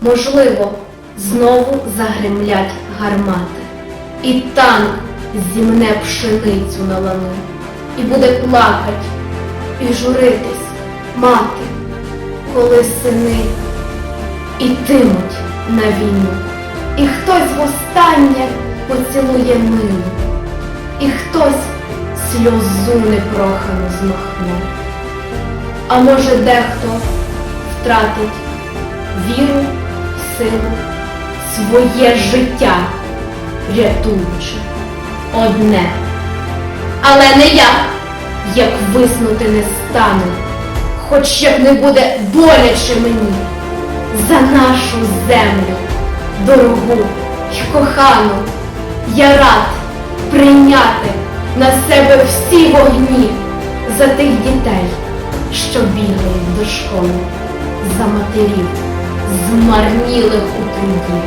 Можливо, знову загремлять гармати, і танк зімне пшеницю на лану, і буде плакать, і журитись, мати, коли сини ітимуть на війну, і хтось востаннє поцілує милу, і хтось сльозу непрохану змахне. А може дехто втратить віру, силу, своє життя, рятуючи. Одне. Але не я, як виснути не стану, хоч як не буде боляче мені за нашу землю, дорогу й кохану, я рад прийняти на себе всі вогні за тих дітей, що бігають до школи, за матерів, змарнілих у труді,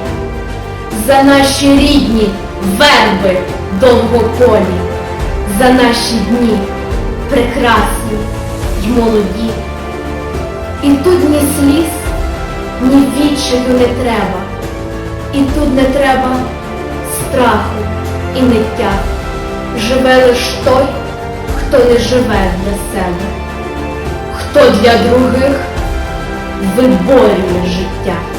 за наші рідні верби довгополі, за наші дні прекрасні й молоді. І тут ні сліз, ні відчаю не треба, і тут не треба страху і ниття. Живе лиш той, хто не живе для себе, хто для других виборює життя.